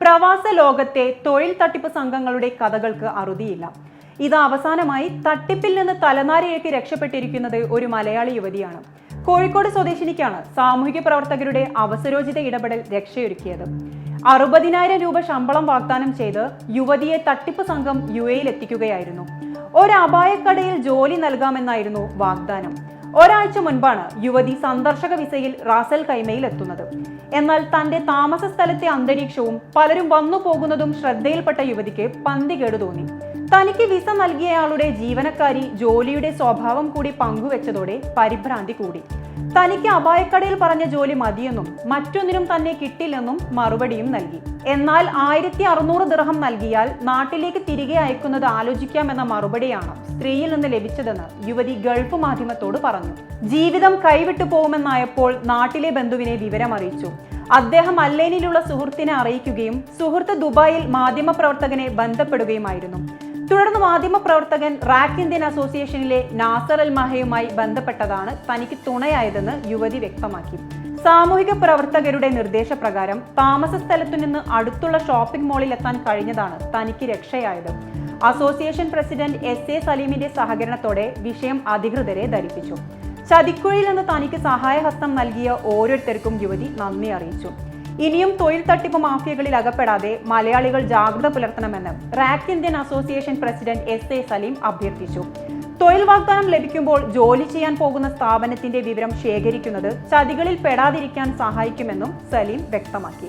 പ്രവാസ ലോകത്തെ തൊഴിൽ തട്ടിപ്പ് സംഘങ്ങളുടെ കഥകൾക്ക് അറുതിയില്ല. ഇത് അവസാനമായി തട്ടിപ്പിൽ നിന്ന് തലനാരിഴയ്ക്ക് രക്ഷപ്പെട്ടിരിക്കുന്നത് ഒരു മലയാളി യുവതിയാണ്. കോഴിക്കോട് സ്വദേശിനിക്കാണ് സാമൂഹിക പ്രവർത്തകരുടെ അവസരോചിത ഇടപെടൽ രക്ഷയൊരുക്കിയത്. അറുപതിനായിരം രൂപ ശമ്പളം വാഗ്ദാനം ചെയ്ത് യുവതിയെ തട്ടിപ്പ് സംഘം യു എയിൽ എത്തിക്കുകയായിരുന്നു. ഒരു അപായക്കടയിൽ ജോലി നൽകാമെന്നായിരുന്നു വാഗ്ദാനം. ഒരാഴ്ച മുൻപാണ് യുവതി സന്ദർശക വിസയിൽ റാസൽ കൈമയിൽ എത്തുന്നത്. എന്നാൽ തന്റെ താമസ സ്ഥലത്തെ അന്തരീക്ഷവും പലരും വന്നു പോകുന്നതും ശ്രദ്ധയിൽപ്പെട്ട യുവതിക്ക് പന്തികേട് തോന്നി. തനിക്ക് വിസ നൽകിയയാളുടെ ജീവനക്കാരി ജോലിയുടെ സ്വഭാവം കൂടി പങ്കുവെച്ചതോടെ പരിഭ്രാന്തി കൂടി. തനിക്ക് അപായക്കടയിൽ പറഞ്ഞ ജോലി മതിയെന്നും മറ്റൊന്നിനും തന്നെ കിട്ടില്ലെന്നും മറുപടിയും നൽകി. എന്നാൽ ആയിരത്തി അറുന്നൂറ് ദിർഹം നൽകിയാൽ നാട്ടിലേക്ക് തിരികെ അയക്കുന്നത് ആലോചിക്കാമെന്ന മറുപടിയാണ് സ്ത്രീയിൽ നിന്ന് ലഭിച്ചതെന്ന് യുവതി ഗൾഫ് മാധ്യമത്തോട് പറഞ്ഞു. ജീവിതം കൈവിട്ടു പോകുമെന്നായപ്പോൾ നാട്ടിലെ ബന്ധുവിനെ വിവരമറിയിച്ചു അദ്ദേഹം അല്ലേനിലുള്ള സുഹൃത്തിനെ അറിയിക്കുകയും സുഹൃത്ത് ദുബായിൽ മാധ്യമപ്രവർത്തകനെ ബന്ധപ്പെടുകയുമായിരുന്നു. തുടർന്ന് മാധ്യമപ്രവർത്തകൻ റാക്ക് ഇന്ത്യൻ അസോസിയേഷനിലെ നാസർ അൽ മഹയുമായി ബന്ധപ്പെട്ടതാണ് തനിക്ക് തുണയായതെന്ന് യുവതി വ്യക്തമാക്കി. സാമൂഹിക പ്രവർത്തകരുടെ നിർദ്ദേശപ്രകാരം താമസ സ്ഥലത്തു നിന്ന് അടുത്തുള്ള ഷോപ്പിംഗ് മാളിൽ എത്താൻ കഴിഞ്ഞതാണ് തനിക്ക് രക്ഷയായത്. അസോസിയേഷൻ പ്രസിഡന്റ് എസ് എ സലീമിന്റെ സഹകരണത്തോടെ വിഷയം അധികൃതരെ ധരിപ്പിച്ചു. ചതിക്കുഴിയിൽ നിന്ന് തനിക്ക് സഹായഹസ്തം നൽകിയ ഓരോരുത്തർക്കും യുവതി നന്ദി അറിയിച്ചു. ഇനിയും തൊഴിൽ തട്ടിപ്പ് മാഫിയകളിൽ അകപ്പെടാതെ മലയാളികൾ ജാഗ്രത പുലർത്തണമെന്ന് RAK Indian association president S A Saleem അഭ്യർത്ഥിച്ചു. തൊഴിൽ വാഗ്ദാനം ലഭിക്കുമ്പോൾ ജോലി ചെയ്യാൻ പോകുന്ന സ്ഥാപനത്തിന്റെ വിവരം ശേഖരിക്കുന്നത് ചതികളിൽ പെടാതിരിക്കാൻ സഹായിക്കുമെന്നും സലീം വ്യക്തമാക്കി.